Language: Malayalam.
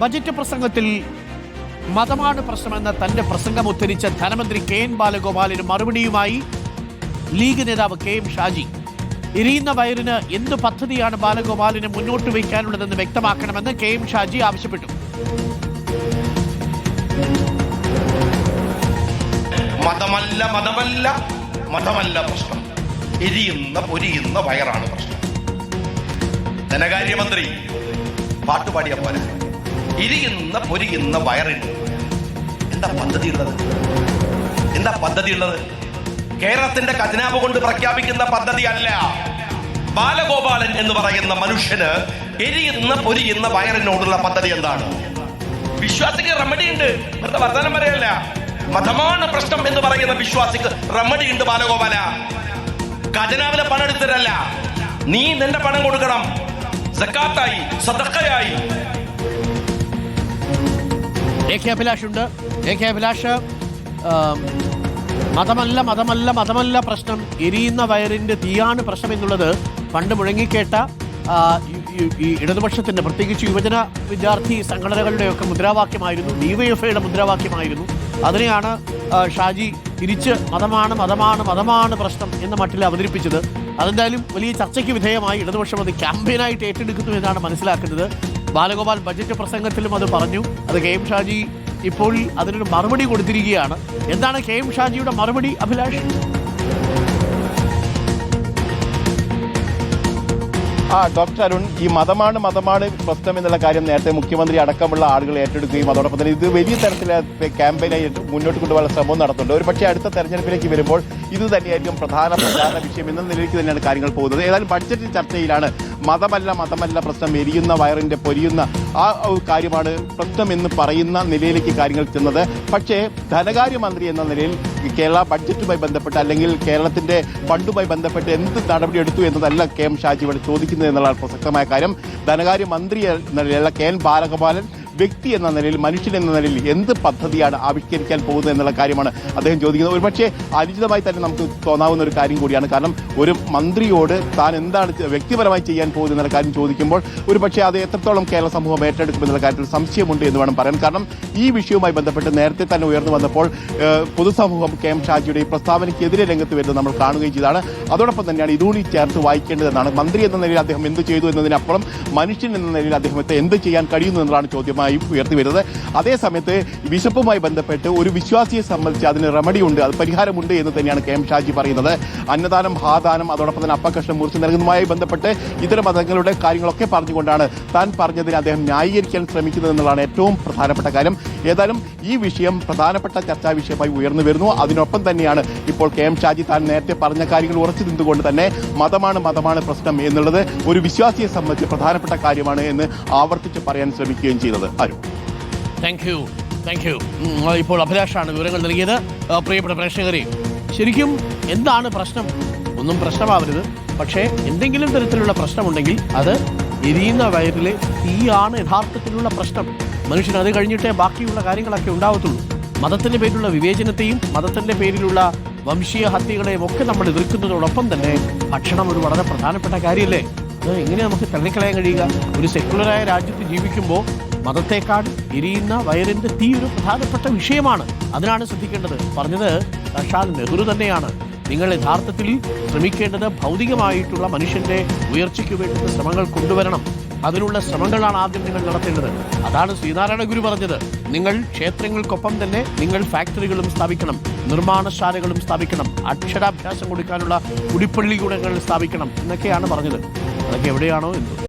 ബജറ്റ് പ്രസംഗത്തിൽ മതമാണ് പ്രശ്നമെന്ന തന്റെ പ്രസംഗം ഉദ്ധരിച്ച ധനമന്ത്രി കെ എൻ ബാലഗോപാലിന് മറുപടിയുമായി ലീഗ് നേതാവ് കെ എം ഷാജി. എരിയുന്ന വയറിന് എന്ത് പദ്ധതിയാണ് ബാലഗോപാലിന് മുന്നോട്ട് വയ്ക്കാനുള്ളതെന്ന് വ്യക്തമാക്കണമെന്ന് കെ എം ഷാജി ആവശ്യപ്പെട്ടു. മതമല്ല മതമല്ല മതമല്ല പ്രശ്നം. എരിയുന്ന പൊരിയുന്ന വയറാണ് പ്രശ്നം. ധനകാര്യമന്ത്രി പാട്ടുപാടിയ പോലെ എരിയുന്ന പൊരിയുന്ന വയറിന് എന്താ പദ്ധതി ഉള്ളത് എന്താ പദ്ധതി ഉള്ളത് കേരളത്തിന്റെ ഖജനാവ് കൊണ്ട് പ്രഖ്യാപിക്കുന്ന പദ്ധതി അല്ല ബാലഗോപാലൻ എന്ന് പറയുന്ന മനുഷ്യന് എരിയുന്ന പൊരിയുന്ന വയറിനോടുള്ള പദ്ധതി എന്താണ്? വിശ്വാസിക്ക് റെമഡി ഉണ്ട്. വെറുതെ വർത്തമാനം പറയല്ല. മതമാണ് പ്രശ്നം എന്ന് പറയുന്ന വിശ്വാസിക്ക് റെമഡി ഉണ്ട് ബാലഗോപാല. ഖജനാവിലെ പണം എടുത്തിട്ടല്ല. നീ നിന്റെ പണം കൊടുക്കണം. സക്കാത്തായി സദക്കയായി. എ കെ അഭിലാഷ് ഉണ്ട്. എ കെ അഭിലാഷ് മതമല്ല മതമല്ല മതമല്ല പ്രശ്നം. എരിയുന്ന വയറിന്റെ തീയാണ് പ്രശ്നം എന്നുള്ളത് പണ്ട് മുഴങ്ങിക്കേട്ട ഈ- ഈ പ്രത്യേകിച്ച് യുവജന വിദ്യാർത്ഥി സംഘടനകളുടെയൊക്കെ മുദ്രാവാക്യമായിരുന്നു. ഡിവൈഎഫ്ഐയുടെ മുദ്രാവാക്യമായിരുന്നു. അതിനെയാണ് ഷാജി തിരിച്ച് മതമാണ് മതമാണ് മതമാണ് പ്രശ്നം എന്ന മട്ടിൽ അവതരിപ്പിച്ചത്. അതെന്തായാലും വലിയ ചർച്ചയ്ക്ക് വിധേയമായി ഇടതുപക്ഷം അത് ക്യാമ്പയിനായിട്ട് ഏറ്റെടുക്കുന്നു എന്നാണ് മനസ്സിലാക്കുന്നത്. ബാലഗോപാൽ ബജറ്റ് പ്രസംഗത്തിലും അത് പറഞ്ഞു. അത് കെ എം ഷാജി ഇപ്പോൾ അതിനൊരു മറുപടി കൊടുത്തിരിക്കുകയാണ്. എന്താണ് കെ എം ഷാജിയുടെ മറുപടി അഭിലാഷ്? ആ ഡോക്ടർ അരുൺ ഈ മതമാണ് മതമാണ് പ്രശ്നം എന്നുള്ള കാര്യം നേരത്തെ മുഖ്യമന്ത്രി അടക്കമുള്ള ആളുകൾ ഏറ്റെടുക്കുകയും അതോടൊപ്പം തന്നെ ഇത് വലിയ തരത്തിലെ ക്യാമ്പയിനായി മുന്നോട്ട് കൊണ്ടുപോകാൻ ശ്രമം നടത്തുന്നുണ്ട്. ഒരു പക്ഷേ അടുത്ത തെരഞ്ഞെടുപ്പിലേക്ക് വരുമ്പോൾ ഇത് തന്നെയായിരിക്കും പ്രധാന പ്രധാന വിഷയം എന്ന നിലയ്ക്ക് തന്നെയാണ് കാര്യങ്ങൾ പോകുന്നത്. ഏതായാലും ബഡ്ജറ്റ് ചർച്ചയിലാണ് മതമല്ല മതമല്ല പ്രശ്നം എരിയുന്ന വയറിന്റെ പൊരിയുന്ന ആ കാര്യമാണ് പ്രശ്നം എന്ന് പറയുന്ന നിലയിലേക്ക് കാര്യങ്ങൾ ചെന്നത്. പക്ഷേ ധനകാര്യമന്ത്രി എന്ന നിലയിൽ കേരള ബഡ്ജറ്റുമായി ബന്ധപ്പെട്ട് അല്ലെങ്കിൽ കേരളത്തിന്റെ ഫണ്ടുമായി ബന്ധപ്പെട്ട് എന്ത് നടപടിയെടുത്തു എന്നതല്ല കെ എം ഷാജി ഇവിടെ ചോദിക്കുന്നത്. എന്നുള്ളതാണ് പ്രസക്തമായ കാര്യം. ധനകാര്യമന്ത്രി എന്ന നിലയിലുള്ള കെ എൻ ബാലഗോപാലൻ വ്യക്തി എന്ന നിലയിൽ മനുഷ്യൻ എന്ന നിലയിൽ എന്ത് പദ്ധതിയാണ് ആവിഷ്കരിക്കാൻ പോകുന്നത് എന്നുള്ള കാര്യമാണ് അദ്ദേഹം ചോദിക്കുന്നത്. ഒരുപക്ഷെ അനുചിതമായി തന്നെ നമുക്ക് തോന്നാവുന്ന ഒരു കാര്യം കൂടിയാണ്. കാരണം ഒരു മന്ത്രിയോട് താൻ എന്താണ് വ്യക്തിപരമായി ചെയ്യാൻ പോകുന്നത് എന്നുള്ള കാര്യം ചോദിക്കുമ്പോൾ ഒരുപക്ഷെ അത് എത്രത്തോളം കേരള സമൂഹം ഏറ്റെടുക്കും എന്നുള്ള കാര്യത്തിൽ സംശയമുണ്ട് എന്ന് വേണം പറയാൻ. കാരണം ഈ വിഷയവുമായി ബന്ധപ്പെട്ട് നേരത്തെ തന്നെ ഉയർന്നു വന്നപ്പോൾ പൊതുസമൂഹം കെ എം ഷാജിയുടെ ഈ പ്രസ്താവനയ്ക്കെതിരെ രംഗത്ത് വരുന്നത് നമ്മൾ കാണുകയും ചെയ്താണ് അതോടൊപ്പം തന്നെയാണ് ഇതുകൂടി ചേർത്ത് വായിക്കേണ്ടതെന്നാണ് മന്ത്രി എന്ന നിലയിൽ അദ്ദേഹം എന്ത് ചെയ്തു എന്നതിനപ്പുറം മനുഷ്യൻ എന്ന നിലയിൽ അദ്ദേഹത്തെ എന്ത് ചെയ്യാൻ കഴിയുന്നു എന്നതാണ് ചോദ്യമായി ഉയർത്തി വരുന്നത് അതേസമയത്ത് വിശപ്പുമായി ബന്ധപ്പെട്ട് ഒരു വിശ്വാസിയെ സംബന്ധിച്ച് അതിന് റെമഡി ഉണ്ട് അത് പരിഹാരമുണ്ട് എന്ന് തന്നെയാണ് കെ എം ഷാജി പറയുന്നത്. അന്നദാനം ഹാദാനം അതോടൊപ്പം തന്നെ അപ്പകഷ്ണം മുറിച്ച് നൽകുന്നതുമായി ബന്ധപ്പെട്ട് ഇതര മതങ്ങളുടെ കാര്യങ്ങളൊക്കെ പറഞ്ഞുകൊണ്ടാണ് താൻ പറഞ്ഞതിന് അദ്ദേഹം ന്യായീകരിക്കാൻ ശ്രമിക്കുന്നത് എന്നുള്ളതാണ് ഏറ്റവും പ്രധാനപ്പെട്ട കാര്യം. ഏതായാലും ഈ വിഷയം പ്രധാനപ്പെട്ട ചർച്ചാ വിഷയമായി ഉയർന്നു വരുന്നു. അതിനൊപ്പം തന്നെയാണ് ഇപ്പോൾ കെ എം ഷാജി താൻ നേരത്തെ പറഞ്ഞ കാര്യങ്ങൾ ഉറച്ചു നിന്നുകൊണ്ട് തന്നെ മതമാണ് മതമാണ് പ്രശ്നം എന്നുള്ളത് ഒരു വിശ്വാസിയെ സംബന്ധിച്ച് പ്രധാനപ്പെട്ട കാര്യമാണ് എന്ന് ആവർത്തിച്ച് പറയാൻ ശ്രമിക്കുകയും ചെയ്തത്. Arun thank you thank you ഇപ്പോൾ അഭിലാഷാണ് വിവരങ്ങൾ നൽകിയത്. പ്രിയപ്പെട്ട പ്രേക്ഷകരെ ശരിക്കും എന്താണ് പ്രശ്നം? ഒന്നും പ്രശ്നമാവരുത്. പക്ഷേ എന്തെങ്കിലും തരത്തിലുള്ള പ്രശ്നമുണ്ടെങ്കിൽ അത് എരിയുന്ന വയറിലെ തീയാണ് യഥാർത്ഥത്തിലുള്ള പ്രശ്നം. മനുഷ്യൻ അത് കഴിഞ്ഞിട്ടേ ബാക്കിയുള്ള കാര്യങ്ങളൊക്കെ ഉണ്ടാവത്തുള്ളൂ. മതത്തിന്റെ പേരിലുള്ള വിവേചനത്തെയും മതത്തിന്റെ പേരിലുള്ള വംശീയ ഹത്യകളെയും ഒക്കെ നമ്മൾ എതിർക്കുന്നതോടൊപ്പം തന്നെ ഭക്ഷണം ഒരു വളരെ പ്രധാനപ്പെട്ട കാര്യമല്ലേ? അത് എങ്ങനെ നമുക്ക് തള്ളിക്കളയാൻ കഴിയുക? ഒരു സെക്യുലറായ രാജ്യത്ത് ജീവിക്കുമ്പോൾ മതത്തെക്കാൾ എരിയുന്ന വയറിന്റെ തീ ഒരു പ്രധാനപ്പെട്ട വിഷയമാണ്. അതിനാണ് ശ്രദ്ധിക്കേണ്ടത്. പറഞ്ഞത് സാക്ഷാൽ നെഹ്റു തന്നെയാണ്. നിങ്ങൾ യഥാർത്ഥത്തിൽ ശ്രമിക്കേണ്ടത് ഭൗതികമായിട്ടുള്ള മനുഷ്യന്റെ ഉയർച്ചയ്ക്ക് വേണ്ടുന്ന ശ്രമങ്ങൾ കൊണ്ടുവരണം. അതിനുള്ള ശ്രമങ്ങളാണ് ആദ്യം നിങ്ങൾ നടത്തേണ്ടത്. അതാണ് ശ്രീനാരായണ ഗുരു പറഞ്ഞത്. നിങ്ങൾ ക്ഷേത്രങ്ങൾക്കൊപ്പം തന്നെ നിങ്ങൾ ഫാക്ടറികളും സ്ഥാപിക്കണം. നിർമ്മാണശാലകളും സ്ഥാപിക്കണം. അക്ഷരാഭ്യാസം കൊടുക്കാനുള്ള കുടിപ്പള്ളികൂടങ്ങൾ സ്ഥാപിക്കണം. എന്നൊക്കെയാണ് പറഞ്ഞത്. അതൊക്കെ എവിടെയാണോ എന്തോ.